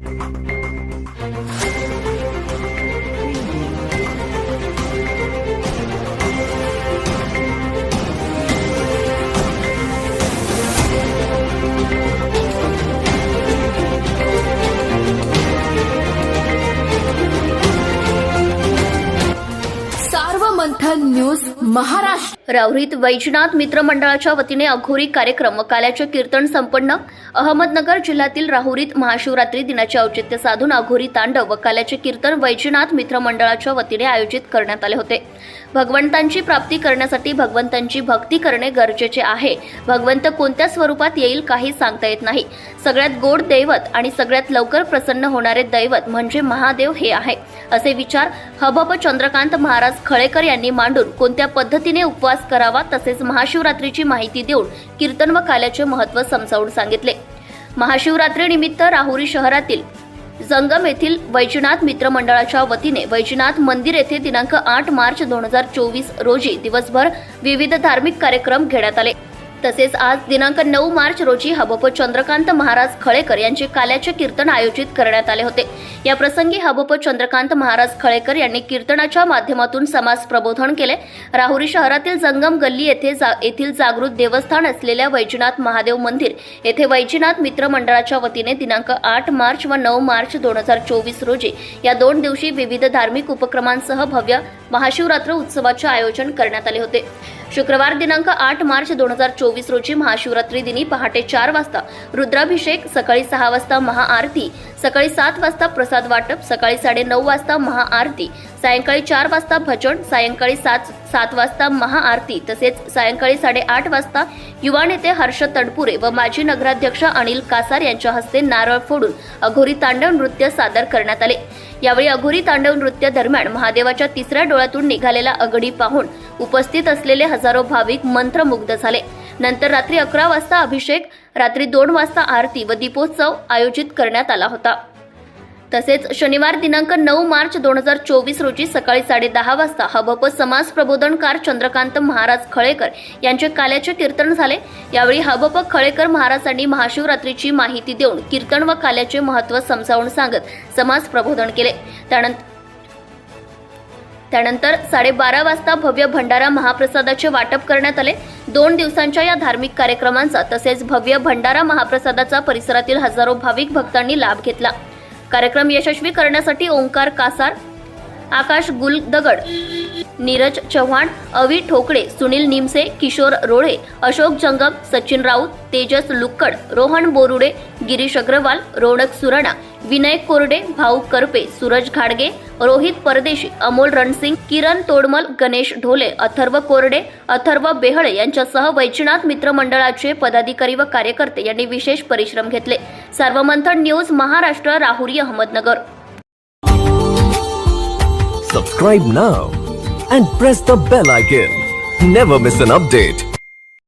Thank you. Manthan news Maharashtra. राहुरीत Vaijnath मित्र मंडळाच्या वतीने अघोरी कार्यक्रम व काल्याचे कीर्तन संपन्न. अहमदनगर जिल्ह्यातील राहुरीत महाशिवरात्री दिनाचे औचित्य साधून अघोरी तांडव व काल्याचे कीर्तन वैजनाथ मित्र मंडळाच्या वतीने आयोजित करण्यात आले होते. भगवंतांची प्राप्ती करण्यासाठी भगवंतांची भक्ती करणे गरजेचे आहे. भगवंत कोणत्या स्वरूपात येईल काही सांगता येत नाही. सगळ्यात गोड दैवत आणि सगळ्यात लवकर प्रसन्न होणारे दैवत म्हणजे महादेव हे आहे. असे विचार हबप चंद्रकांत महाराज खळेकर यांनी मांडून कोणत्या पद्धतीने उपवास करावा तसेच महाशिवरात्रीची माहिती देऊन कीर्तन व काल्याचे महत्त्व समजावून सांगितले. महाशिवरात्रीनिमित्त राहुरी शहरातील जंगम येथील वैजनाथ मित्र मंडळाच्या वतीने वैजनाथ मंदिर येथे दिनांक आठ मार्च दोन हजार चोवीस रोजी दिवसभर विविध धार्मिक कार्यक्रम घेण्यात आले. तसेच आज दिनांक नऊ मार्च रोजी हबप चंद्रकांत महाराज खळेकर यांचे काल्याचे कीर्तन आयोजित करण्यात आले होते. या प्रसंगी हबप चंद्रकांत महाराज खळेकर यांनी कीर्तनाच्या माध्यमातून समाज प्रबोधन केले. राहुरी शहरातील जंगम गल्ली येथे जा- येथील जागृत देवस्थान असलेल्या वैजनाथ महादेव मंदिर येथे वैजनाथ मित्र मंडळाच्या वतीने दिनांक आठ मार्च व नऊ मार्च दोन हजार चोवीस रोजी या दोन दिवशी विविध धार्मिक उपक्रमांसह भव्य महाशिवरात्र उत्सवाचे आयोजन करण्यात आले होते. शुक्रवार दिनांक आठ मार्च दोन हजार चोवीस रोजी महाशिवरात्री दिनी पहाटे चार वाजता रुद्राभिषेक सकाळी सहा वाजता महाआरती सकाळी सात वाजता प्रसाद वाटप सकाळी साडे नऊ वाजता महाआरती सायंकाळी चार वाजता भजन सायंकाळी सात सात वाजता महाआरती तसेच सायंकाळी साडेआठ वाजता युवा नेते हर्ष तडपुरे व माजी नगराध्यक्ष अनिल कासार यांच्या हस्ते नारळ फोडून अघोरी तांडव नृत्य सादर करण्यात आले. यावेळी अघोरी तांडव नृत्य दरम्यान महादेवाच्या तिसऱ्या डोळ्यातून निघालेला अगडी पाहून उपस्थित असलेले हजारो भाविक मंत्रमुग्ध झाले. नंतर रात्री अकरा वाजता अभिषेक रात्री दोन वाजता आरती व दीपोत्सव आयोजित करण्यात आला होता. तसेच शनिवार दिनांक नऊ मार्च दोन हजार चोवीस रोजी सकाळी साडे दहा वाजता हबप समाज प्रबोधनकार चंद्रकांत महाराज खळेकर यांचे काल्याचे कीर्तन झाले. यावेळी हबप खळेकर महाराजांनी महाशिवरात्रीची माहिती देऊन कीर्तन व काल्याचे महत्त्व समजावून सांगत समाज प्रबोधन केले. त्यानंतर त्यानंतर साडेबारा वाजता भव्य भंडारा महाप्रसादाचे वाटप करण्यात आले. दोन दिवसांच्या या धार्मिक कार्यक्रमांचा तसेच भव्य भंडारा महाप्रसादाचा परिसरातील हजारो भाविक भक्तांनी लाभ घेतला. कार्यक्रम यशस्वी करण्यासाठी ओंकार कासार आकाश गुलदगड नीरज चव्हाण अवी ठोकळे सुनील निमसे किशोर रोळे अशोक जंगम सचिन राऊत तेजस लुक्कड रोहन बोरुडे गिरीश अग्रवाल रोनक सुराणा विनय कोरडे भाऊ करपे सूरज घाडगे रोहित परदेशी अमोल रणसिंग किरण तोडमल गणेश ढोले अथर्व कोरडे अथर्व बेहळे यांच्यासह वैजनाथ मित्रमंडळाचे पदाधिकारी व कार्यकर्ते यांनी विशेष परिश्रम घेतले. सर्वमंथन news Maharashtra Rahuri Ahmednagar. Subscribe now and press the bell icon never miss an update